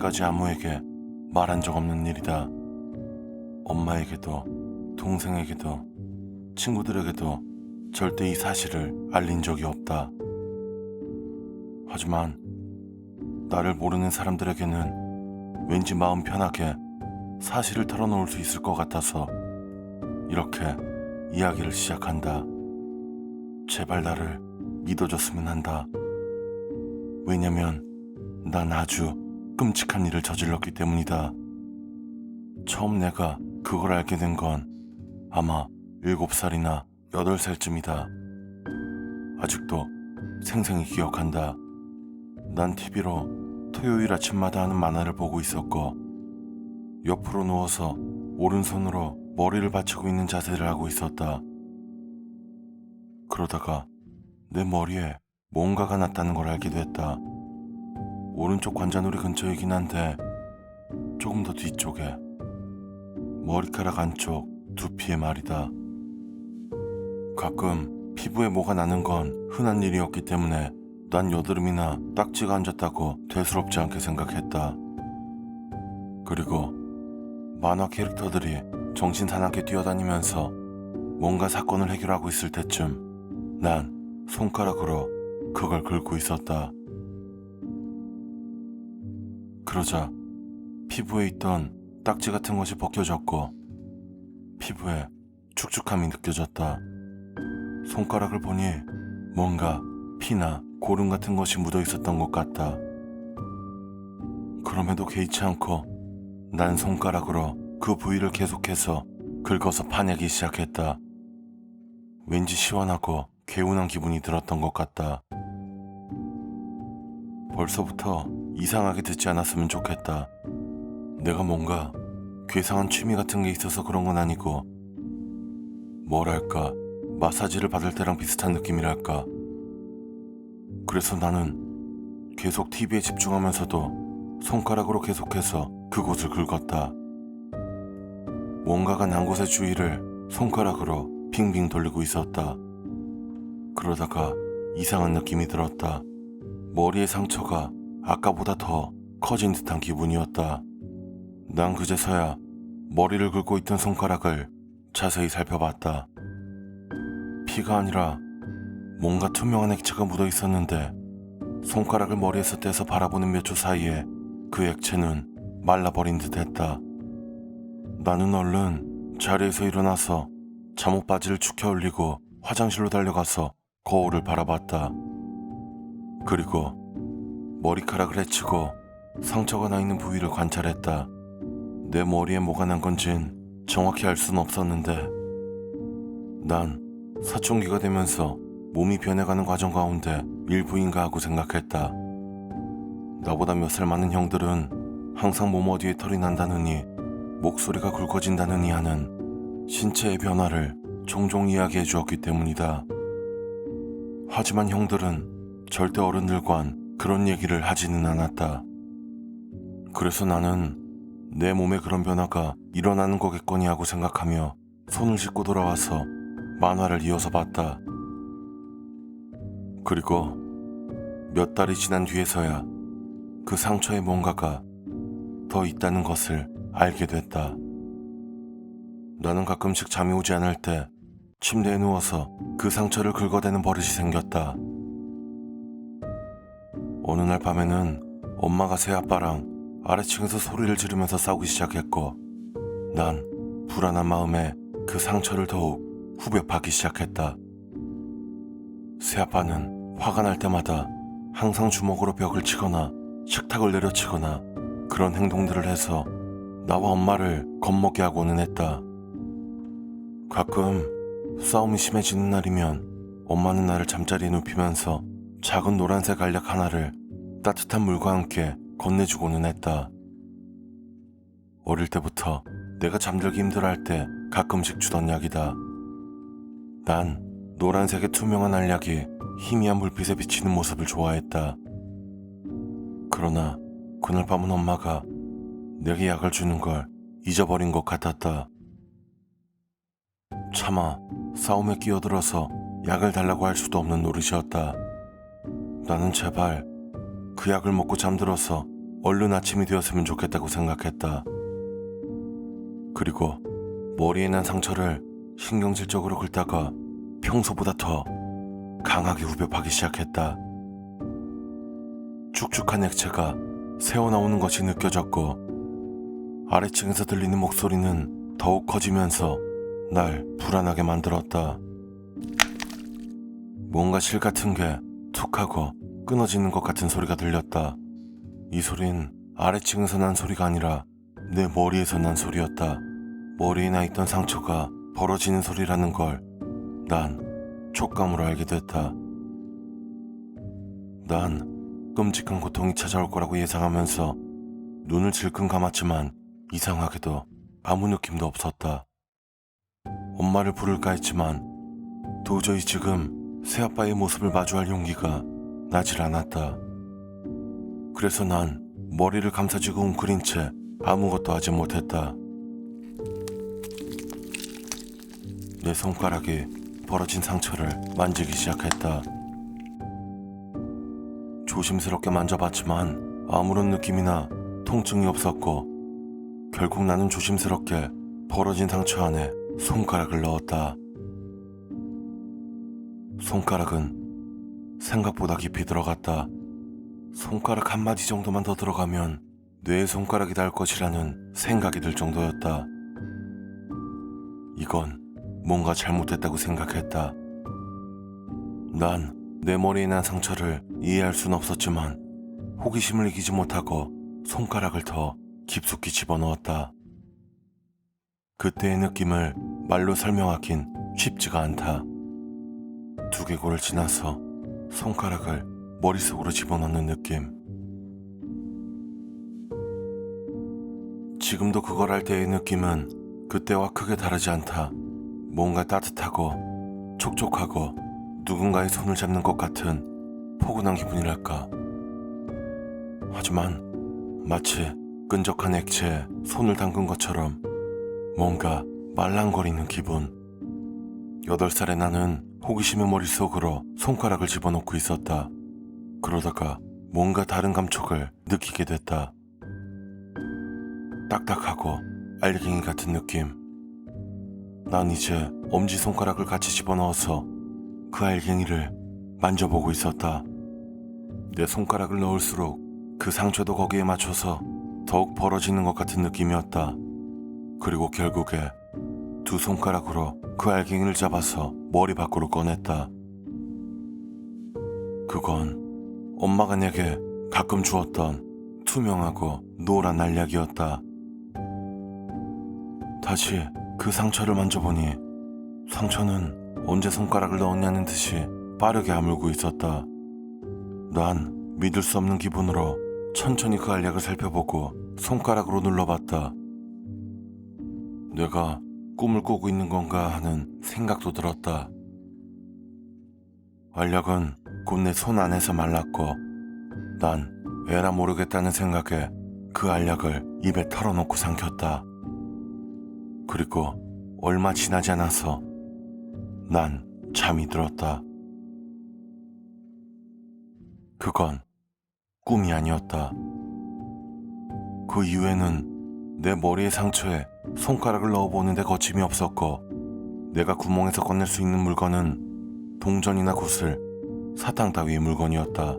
이건 여태까지 아무에게 말한 적 없는 일이다. 엄마에게도, 동생에게도, 친구들에게도 절대 이 사실을 알린 적이 없다. 하지만 나를 모르는 사람들에게는 왠지 마음 편하게 사실을 털어놓을 수 있을 것 같아서 이렇게 이야기를 시작한다. 제발 나를 믿어줬으면 한다. 왜냐면 난 아주 끔찍한 일을 저질렀기 때문이다. 처음 내가 그걸 알게 된 건 아마 일곱 살이나 여덟 살쯤이다. 아직도 생생히 기억한다. 난 TV로 토요일 아침마다 하는 만화를 보고 있었고, 옆으로 누워서 오른손으로 머리를 받치고 있는 자세를 하고 있었다. 그러다가 내 머리에 뭔가가 났다는 걸 알게 됐다. 오른쪽 관자놀이 근처이긴 한데 조금 더 뒤쪽에 머리카락 안쪽 두피에 말이다. 가끔 피부에 뭐가 나는 건 흔한 일이었기 때문에 난 여드름이나 딱지가 앉았다고 대수롭지 않게 생각했다. 그리고 만화 캐릭터들이 정신 사납게 뛰어다니면서 뭔가 사건을 해결하고 있을 때쯤 난 손가락으로 그걸 긁고 있었다. 그러자 피부에 있던 딱지 같은 것이 벗겨졌고 피부에 축축함이 느껴졌다. 손가락을 보니 뭔가 피나 고름 같은 것이 묻어 있었던 것 같다. 그럼에도 개의치 않고 난 손가락으로 그 부위를 계속해서 긁어서 파내기 시작했다. 왠지 시원하고 개운한 기분이 들었던 것 같다. 벌써부터 이상하게 듣지 않았으면 좋겠다. 내가 뭔가 괴상한 취미 같은 게 있어서 그런 건 아니고, 뭐랄까, 마사지를 받을 때랑 비슷한 느낌이랄까. 그래서 나는 계속 TV에 집중하면서도 손가락으로 계속해서 그곳을 긁었다. 뭔가가 난 곳의 주위를 손가락으로 빙빙 돌리고 있었다. 그러다가 이상한 느낌이 들었다. 머리의 상처가 아까보다 더 커진 듯한 기분이었다. 난 그제서야 머리를 긁고 있던 손가락을 자세히 살펴봤다. 피가 아니라 뭔가 투명한 액체가 묻어 있었는데 손가락을 머리에서 떼서 바라보는 몇 초 사이에 그 액체는 말라버린 듯 했다. 나는 얼른 자리에서 일어나서 잠옷 바지를 축혀 올리고 화장실로 달려가서 거울을 바라봤다. 그리고 머리카락을 헤치고 상처가 나 있는 부위를 관찰했다. 내 머리에 뭐가 난 건진 정확히 알 수는 없었는데 난 사춘기가 되면서 몸이 변해가는 과정 가운데 일부인가 하고 생각했다. 나보다 몇 살 많은 형들은 항상 몸 어디에 털이 난다느니 목소리가 굵어진다느니 하는 신체의 변화를 종종 이야기해 주었기 때문이다. 하지만 형들은 절대 어른들과는 그런 얘기를 하지는 않았다. 그래서 나는 내 몸에 그런 변화가 일어나는 거겠거니 하고 생각하며 손을 씻고 돌아와서 만화를 이어서 봤다. 그리고 몇 달이 지난 뒤에서야 그 상처에 뭔가가 더 있다는 것을 알게 됐다. 나는 가끔씩 잠이 오지 않을 때 침대에 누워서 그 상처를 긁어대는 버릇이 생겼다. 어느 날 밤에는 엄마가 새 아빠랑 아래층에서 소리를 지르면서 싸우기 시작했고 난 불안한 마음에 그 상처를 더욱 후벼 파기 시작했다. 새 아빠는 화가 날 때마다 항상 주먹으로 벽을 치거나 식탁을 내려치거나 그런 행동들을 해서 나와 엄마를 겁먹게 하고는 했다. 가끔 싸움이 심해지는 날이면 엄마는 나를 잠자리에 눕히면서 작은 노란색 알약 하나를 따뜻한 물과 함께 건네주고는 했다. 어릴 때부터 내가 잠들기 힘들어할 때 가끔씩 주던 약이다. 난 노란색의 투명한 알약이 희미한 불빛에 비치는 모습을 좋아했다. 그러나 그날 밤은 엄마가 내게 약을 주는 걸 잊어버린 것 같았다. 차마 싸움에 끼어들어서 약을 달라고 할 수도 없는 노릇이었다. 나는 제발 그 약을 먹고 잠들어서 얼른 아침이 되었으면 좋겠다고 생각했다. 그리고 머리에 난 상처를 신경질적으로 긁다가 평소보다 더 강하게 후벼파기 시작했다. 축축한 액체가 새어나오는 것이 느껴졌고 아래층에서 들리는 목소리는 더욱 커지면서 날 불안하게 만들었다. 뭔가 실 같은 게 툭 하고 끊어지는 것 같은 소리가 들렸다. 이 소린 아래층에서 난 소리가 아니라 내 머리에서 난 소리였다. 머리에 나 있던 상처가 벌어지는 소리라는 걸 난 촉감으로 알게 됐다. 난 끔찍한 고통이 찾아올 거라고 예상하면서 눈을 질끈 감았지만 이상하게도 아무 느낌도 없었다. 엄마를 부를까 했지만 도저히 지금 새아빠의 모습을 마주할 용기가 나질 않았다. 그래서 난 머리를 감싸쥐고 웅크린 채 아무것도 하지 못했다. 내 손가락이 벌어진 상처를 만지기 시작했다. 조심스럽게 만져봤지만 아무런 느낌이나 통증이 없었고 결국 나는 조심스럽게 벌어진 상처 안에 손가락을 넣었다. 손가락은 생각보다 깊이 들어갔다. 손가락 한 마디 정도만 더 들어가면 뇌에 손가락이 닿을 것이라는 생각이 들 정도였다. 이건 뭔가 잘못됐다고 생각했다. 난 내 머리에 난 상처를 이해할 순 없었지만 호기심을 이기지 못하고 손가락을 더 깊숙이 집어넣었다. 그때의 느낌을 말로 설명하긴 쉽지가 않다. 두개골을 지나서 손가락을 머릿속으로 집어넣는 느낌. 지금도 그걸 할 때의 느낌은 그때와 크게 다르지 않다. 뭔가 따뜻하고 촉촉하고 누군가의 손을 잡는 것 같은 포근한 기분이랄까. 하지만 마치 끈적한 액체에 손을 담근 것처럼 뭔가 말랑거리는 기분. 여덟 살의 나는 호기심의 머릿속으로 손가락을 집어넣고 있었다. 그러다가 뭔가 다른 감촉을 느끼게 됐다. 딱딱하고 알갱이 같은 느낌. 난 이제 엄지손가락을 같이 집어넣어서 그 알갱이를 만져보고 있었다. 내 손가락을 넣을수록 그 상처도 거기에 맞춰서 더욱 벌어지는 것 같은 느낌이었다. 그리고 결국에 두 손가락으로 그 알갱이를 잡아서 머리 밖으로 꺼냈다. 그건 엄마가 내게 가끔 주었던 투명하고 노란 알약이었다. 다시 그 상처를 만져보니 상처는 언제 손가락을 넣었냐는 듯이 빠르게 아물고 있었다. 난 믿을 수 없는 기분으로 천천히 그 알약을 살펴보고 손가락으로 눌러봤다. 내가 꿈을 꾸고 있는 건가 하는 생각도 들었다. 알약은 곧 내 손 안에서 말랐고 난 에라 모르겠다는 생각에 그 알약을 입에 털어놓고 삼켰다. 그리고 얼마 지나지 않아서 난 잠이 들었다. 그건 꿈이 아니었다. 그 이후에는 내 머리의 상처에 손가락을 넣어보는데 거침이 없었고 내가 구멍에서 꺼낼 수 있는 물건은 동전이나 구슬, 사탕 따위의 물건이었다.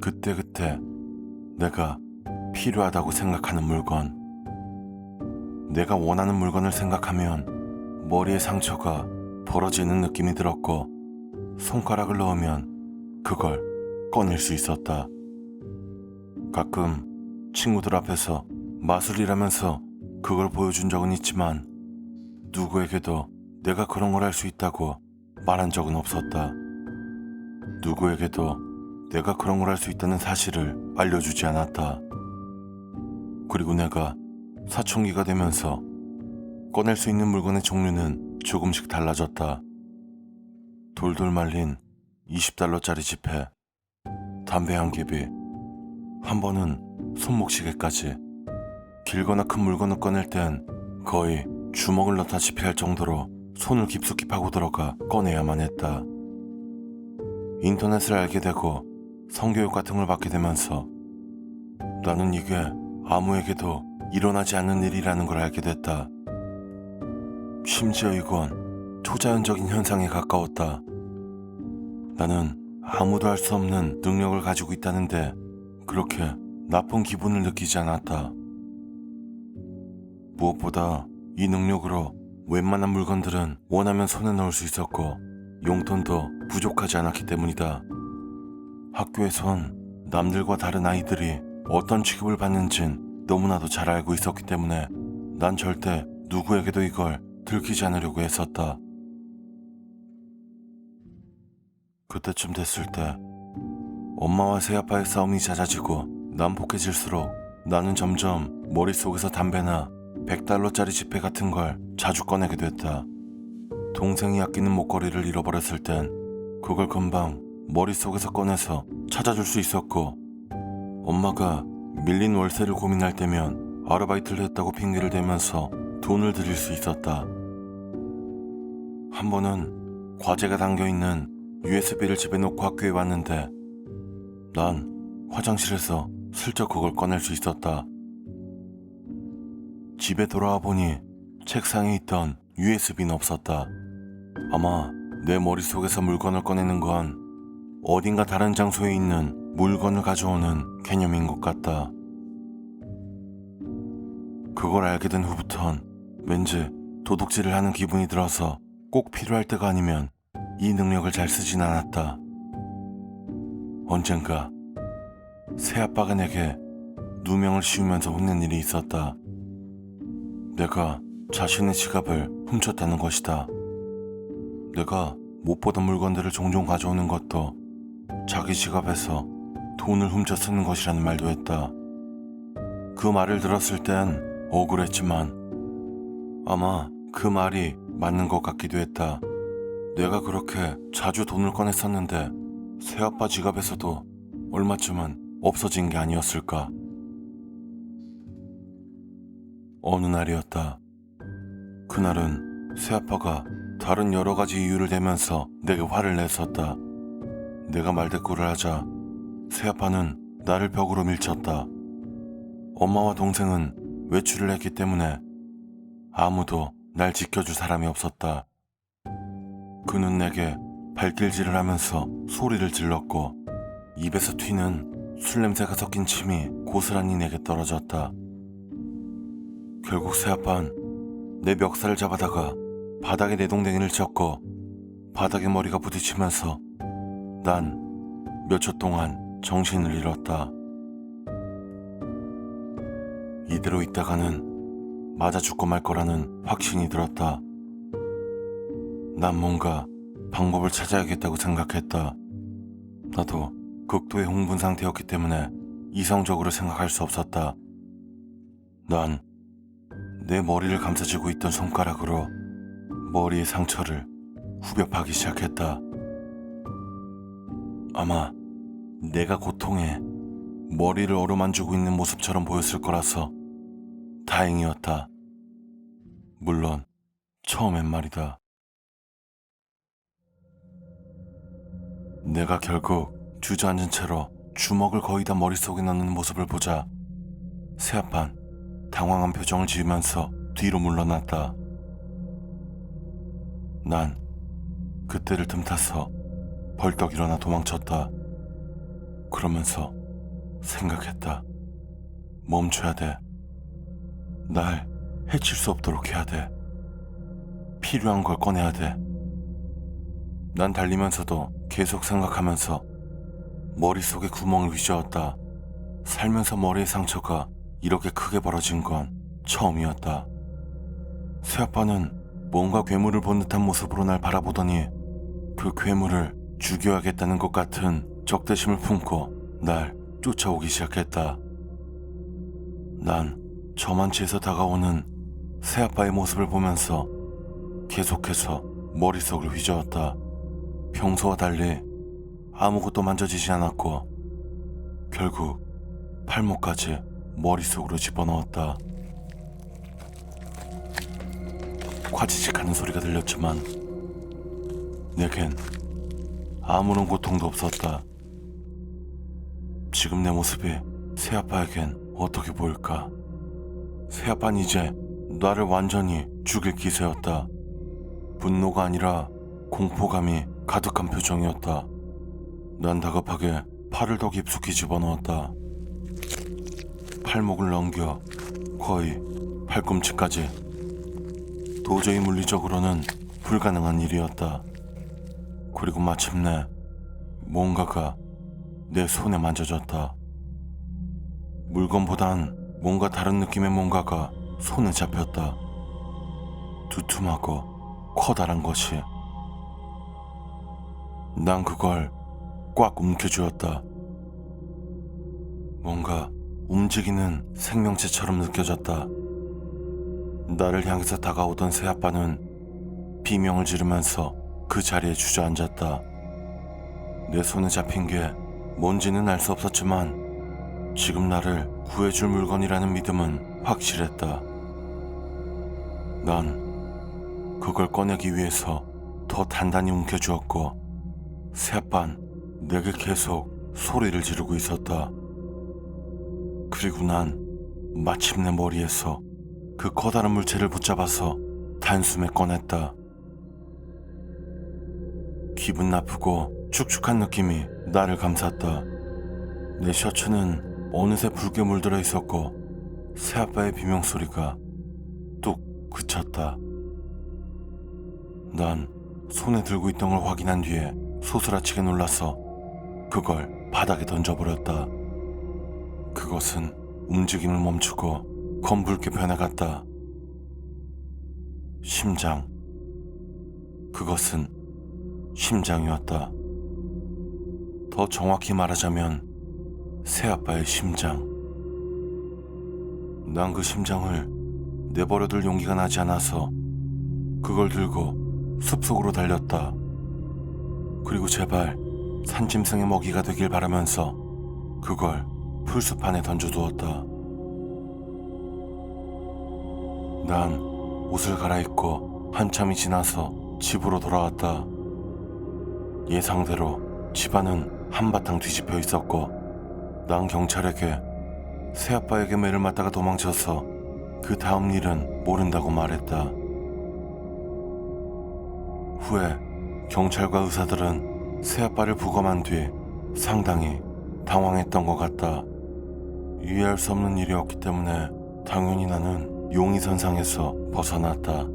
그때그때 내가 필요하다고 생각하는 물건. 내가 원하는 물건을 생각하면 머리에 상처가 벌어지는 느낌이 들었고 손가락을 넣으면 그걸 꺼낼 수 있었다. 가끔 친구들 앞에서 마술이라면서 그걸 보여준 적은 있지만 누구에게도 내가 그런 걸 할 수 있다고 말한 적은 없었다. 누구에게도 내가 그런 걸 할 수 있다는 사실을 알려주지 않았다. 그리고 내가 사춘기가 되면서 꺼낼 수 있는 물건의 종류는 조금씩 달라졌다. 돌돌 말린 20달러짜리 지폐, 담배 한 개비, 한 번은 손목시계까지. 길거나 큰 물건을 꺼낼 땐 거의 주먹을 넣다시 피 할 정도로 손을 깊숙이 파고 들어가 꺼내야만 했다. 인터넷을 알게 되고 성교육 같은 걸 받게 되면서 나는 이게 아무에게도 일어나지 않는 일이라는 걸 알게 됐다. 심지어 이건 초자연적인 현상에 가까웠다. 나는 아무도 할 수 없는 능력을 가지고 있다는데 그렇게 나쁜 기분을 느끼지 않았다. 무엇보다 이 능력으로 웬만한 물건들은 원하면 손에 넣을 수 있었고 용돈도 부족하지 않았기 때문이다. 학교에선 남들과 다른 아이들이 어떤 취급을 받는진 너무나도 잘 알고 있었기 때문에 난 절대 누구에게도 이걸 들키지 않으려고 했었다. 그때쯤 됐을 때 엄마와 새아빠의 싸움이 잦아지고 난폭해질수록 나는 점점 머릿속에서 담배나 100달러짜리 지폐 같은 걸 자주 꺼내게 됐다. 동생이 아끼는 목걸이를 잃어버렸을 땐 그걸 금방 머릿속에서 꺼내서 찾아줄 수 있었고 엄마가 밀린 월세를 고민할 때면 아르바이트를 했다고 핑계를 대면서 돈을 드릴 수 있었다. 한 번은 과제가 담겨 있는 USB를 집에 놓고 학교에 왔는데 난 화장실에서 슬쩍 그걸 꺼낼 수 있었다. 집에 돌아와 보니 책상에 있던 USB는 없었다. 아마 내 머릿속에서 물건을 꺼내는 건 어딘가 다른 장소에 있는 물건을 가져오는 개념인 것 같다. 그걸 알게 된 후부턴 왠지 도둑질을 하는 기분이 들어서 꼭 필요할 때가 아니면 이 능력을 잘 쓰진 않았다. 언젠가 새아빠가 내게 누명을 씌우면서 혼낸 일이 있었다. 내가 자신의 지갑을 훔쳤다는 것이다. 내가 못 보던 물건들을 종종 가져오는 것도 자기 지갑에서 돈을 훔쳐 쓰는 것이라는 말도 했다. 그 말을 들었을 땐 억울했지만 아마 그 말이 맞는 것 같기도 했다. 내가 그렇게 자주 돈을 꺼냈었는데 새아빠 지갑에서도 얼마쯤은 없어진 게 아니었을까. 어느 날이었다. 그날은 새아빠가 다른 여러 가지 이유를 대면서 내게 화를 냈었다. 내가 말대꾸를 하자 새아빠는 나를 벽으로 밀쳤다. 엄마와 동생은 외출을 했기 때문에 아무도 날 지켜줄 사람이 없었다. 그는 내게 발길질을 하면서 소리를 질렀고 입에서 튀는 술 냄새가 섞인 침이 고스란히 내게 떨어졌다. 결국 새아빠는 내 멱살을 잡아다가 바닥에 내 동댕이를 쳤고 바닥에 머리가 부딪히면서 난 몇 초 동안 정신을 잃었다. 이대로 있다가는 맞아 죽고 말 거라는 확신이 들었다. 난 뭔가 방법을 찾아야겠다고 생각했다. 나도 극도의 흥분 상태였기 때문에 이성적으로 생각할 수 없었다. 난 내 머리를 감싸쥐고 있던 손가락으로 머리의 상처를 후벼 파기 시작했다. 아마 내가 고통에 머리를 어루만지고 있는 모습처럼 보였을 거라서 다행이었다. 물론 처음엔 말이다. 내가 결국 주저앉은 채로 주먹을 거의 다 머릿속에 넣는 모습을 보자 새아판 당황한 표정을 지으면서 뒤로 물러났다. 난 그때를 틈타서 벌떡 일어나 도망쳤다. 그러면서 생각했다. 멈춰야 돼. 날 해칠 수 없도록 해야 돼. 필요한 걸 꺼내야 돼. 난 달리면서도 계속 생각하면서 머릿속에 구멍을 휘저었다. 살면서 머리의 상처가 이렇게 크게 벌어진 건 처음이었다. 새아빠는 뭔가 괴물을 본 듯한 모습으로 날 바라보더니 그 괴물을 죽여야겠다는 것 같은 적대심을 품고 날 쫓아오기 시작했다. 난 저만치에서 다가오는 새아빠의 모습을 보면서 계속해서 머릿속을 휘저었다. 평소와 달리 아무것도 만져지지 않았고 결국 팔목까지 머릿속으로 집어넣었다. 과지직하는 소리가 들렸지만 내겐 아무런 고통도 없었다. 지금 내 모습이 새아빠에겐 어떻게 보일까? 새아빠는 이제 나를 완전히 죽일 기세였다. 분노가 아니라 공포감이 가득한 표정이었다. 난 다급하게 팔을 더 깊숙이 집어넣었다. 팔목을 넘겨 거의 팔꿈치까지. 도저히 물리적으로는 불가능한 일이었다. 그리고 마침내 뭔가가 내 손에 만져졌다. 물건보단 뭔가 다른 느낌의 뭔가가 손에 잡혔다. 두툼하고 커다란 것이. 난 그걸 꽉 움켜쥐었다. 뭔가 움직이는 생명체처럼 느껴졌다. 나를 향해서 다가오던 새 아빠는 비명을 지르면서 그 자리에 주저앉았다. 내 손에 잡힌 게 뭔지는 알 수 없었지만 지금 나를 구해줄 물건이라는 믿음은 확실했다. 난 그걸 꺼내기 위해서 더 단단히 움켜쥐었고 새아빤 내게 계속 소리를 지르고 있었다. 그리고 난 마침내 머리에서 그 커다란 물체를 붙잡아서 단숨에 꺼냈다. 기분 나쁘고 축축한 느낌이 나를 감쌌다. 내 셔츠는 어느새 붉게 물들어 있었고 새아빠의 비명소리가 뚝 그쳤다. 난 손에 들고 있던 걸 확인한 뒤에 소스라치게 놀라서 그걸 바닥에 던져버렸다. 그것은 움직임을 멈추고 검붉게 변해갔다. 심장. 그것은 심장이었다. 더 정확히 말하자면 새아빠의 심장. 난 그 심장을 내버려둘 용기가 나지 않아서 그걸 들고 숲속으로 달렸다. 그리고 제발 산짐승의 먹이가 되길 바라면서 그걸 풀숲 안에 던져두었다. 난 옷을 갈아입고 한참이 지나서 집으로 돌아왔다. 예상대로 집안은 한바탕 뒤집혀 있었고 난 경찰에게 새아빠에게 매를 맞다가 도망쳐서 그 다음 일은 모른다고 말했다. 후에 경찰과 의사들은 새아빠를 부검한 뒤 상당히 당황했던 것 같다. 이해할 수 없는 일이었기 때문에 당연히 나는 용의선상에서 벗어났다.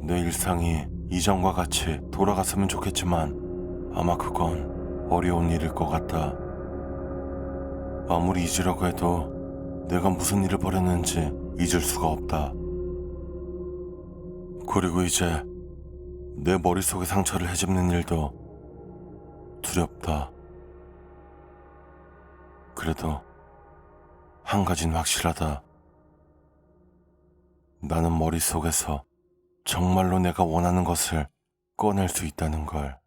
내 일상이 이전과 같이 돌아갔으면 좋겠지만 아마 그건 어려운 일일 것 같다. 아무리 잊으려고 해도 내가 무슨 일을 벌였는지 잊을 수가 없다. 그리고 이제 내 머릿속의 상처를 헤집는 일도 두렵다. 그래도 한 가지는 확실하다. 나는 머릿속에서 정말로 내가 원하는 것을 꺼낼 수 있다는 걸.